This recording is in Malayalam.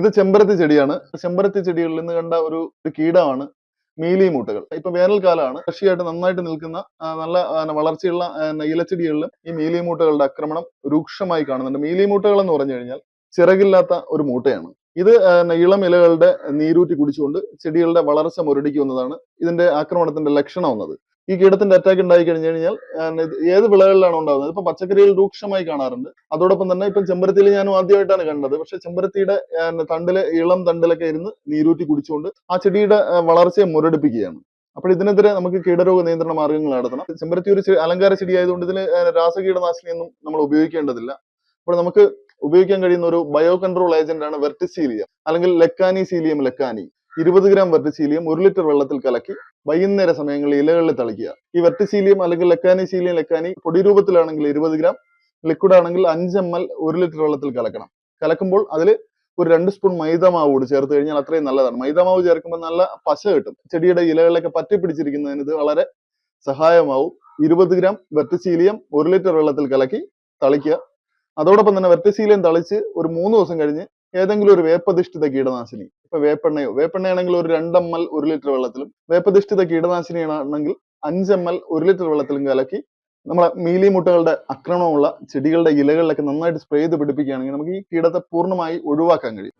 ഇത് ചെമ്പരത്തി ചെടിയാണ്. ചെമ്പരത്തി ചെടികളിൽ നിന്ന് കണ്ട ഒരു കീടമാണ് മീലി മൂട്ടകൾ ഇപ്പൊ വേനൽക്കാലമാണ്. കൃഷിയായിട്ട് നന്നായിട്ട് നിൽക്കുന്ന നല്ല വളർച്ചയുള്ള ഇലച്ചെടികളിലും ഈ മീലി മൂട്ടകളുടെ ആക്രമണം രൂക്ഷമായി കാണുന്നുണ്ട്. മീലി മൂട്ടകൾ എന്ന് പറഞ്ഞു കഴിഞ്ഞാൽ ചിറകില്ലാത്ത ഒരു മൂട്ടയാണ്. ഇത് ഇളം ഇലകളുടെ നീരൂറ്റി കുടിച്ചുകൊണ്ട് ചെടികളുടെ വളർച്ച മുരടിക്കുന്നതാണ് ഇതിന്റെ ആക്രമണത്തിന്റെ ലക്ഷണം എന്നത് ഈ കീടത്തിന്റെ അറ്റാക്ക് ഉണ്ടായി കഴിഞ്ഞു കഴിഞ്ഞാൽ ഏത് വിളകളിലാണ് ഉണ്ടാകുന്നത് ഇപ്പൊ പച്ചക്കറിയിൽ രൂക്ഷമായി കാണാറുണ്ട്. അതോടൊപ്പം തന്നെ ഇപ്പം ചെമ്പരത്തിയിൽ ഞാൻ ആദ്യമായിട്ടാണ് കണ്ടത്. പക്ഷെ ചെമ്പരത്തിയുടെ തണ്ടിലെ ഇളം തണ്ടിലൊക്കെ ഇരുന്ന് നീരൂറ്റി കുടിച്ചുകൊണ്ട് ആ ചെടിയുടെ വളർച്ചയെ മുരടിപ്പിക്കുകയാണ്. അപ്പോൾ ഇതിനെതിരെ നമുക്ക് കീടരോഗ നിയന്ത്രണ മാർഗങ്ങൾ നടത്തണം. ചെമ്പരത്തി ഒരു അലങ്കാര ചെടി ആയതുകൊണ്ട് ഇതിൽ രാസകീടനാശിനിയൊന്നും നമ്മൾ ഉപയോഗിക്കേണ്ടതില്ല. അപ്പോൾ നമുക്ക് ഉപയോഗിക്കാൻ കഴിയുന്ന ഒരു ബയോ കൺട്രോൾ ഏജന്റ് ആണ് വെർട്ടിസീലിയം അല്ലെങ്കിൽ ലെക്കാനി സീലിയം ലെക്കാനി. ഇരുപത് ഗ്രാം വെർട്ടിസീലിയം ഒരു ലിറ്റർ വെള്ളത്തിൽ കലക്കി വൈകുന്നേര സമയങ്ങളിൽ ഇലകളിൽ തളിക്കുക. ഈ വെർട്ടിസീലിയം അല്ലെങ്കിൽ ലക്കാനി സീലിയം ലക്കാനി പൊടി രൂപത്തിലാണെങ്കിൽ ഇരുപത് ഗ്രാം ലിക്വിഡ് ആണെങ്കിൽ അഞ്ച് എം എൽ ഒരു ലിറ്റർ വെള്ളത്തിൽ കലക്കണം. കലക്കുമ്പോൾ അതിൽ ഒരു രണ്ട് സ്പൂൺ മൈദമാവ് കൂടി ചേർത്ത് കഴിഞ്ഞാൽ അത്രയും നല്ലതാണ്. മൈദമാവ് ചേർക്കുമ്പോൾ നല്ല പശ കിട്ടും. ചെടിയുടെ ഇലകളിലൊക്കെ പറ്റി പിടിച്ചിരിക്കുന്നതിന് ഇത് വളരെ സഹായമാവും. ഇരുപത് ഗ്രാം വെർട്ടിസീലിയം ഒരു ലിറ്റർ വെള്ളത്തിൽ കലക്കി തളിക്കുക. അതോടൊപ്പം തന്നെ വെർട്ടിസീലിയം തളിച്ച് ഒരു മൂന്ന് ദിവസം കഴിഞ്ഞ് ഏതെങ്കിലും ഒരു വേപ്പധിഷ്ഠിത കീടനാശിനി ഇപ്പൊ വേപ്പെണ്ണയോ വേപ്പെണ്ണയാണെങ്കിൽ ഒരു രണ്ട് എം ഒരു ലിറ്റർ വെള്ളത്തിലും വേപ്പധിഷ്ഠിത കീടനാശിനിയാണെങ്കിൽ അഞ്ച് എം ഒരു ലിറ്റർ വെള്ളത്തിലും കലക്കി നമ്മളെ മീലി മുട്ടകളുടെ അക്രമണമുള്ള ചെടികളുടെ ഇലകളിലൊക്കെ നന്നായിട്ട് സ്പ്രേ ചെയ്ത് പിടിപ്പിക്കുകയാണെങ്കിൽ നമുക്ക് ഈ കീടത്തെ പൂർണമായി ഒഴിവാക്കാൻ കഴിയും.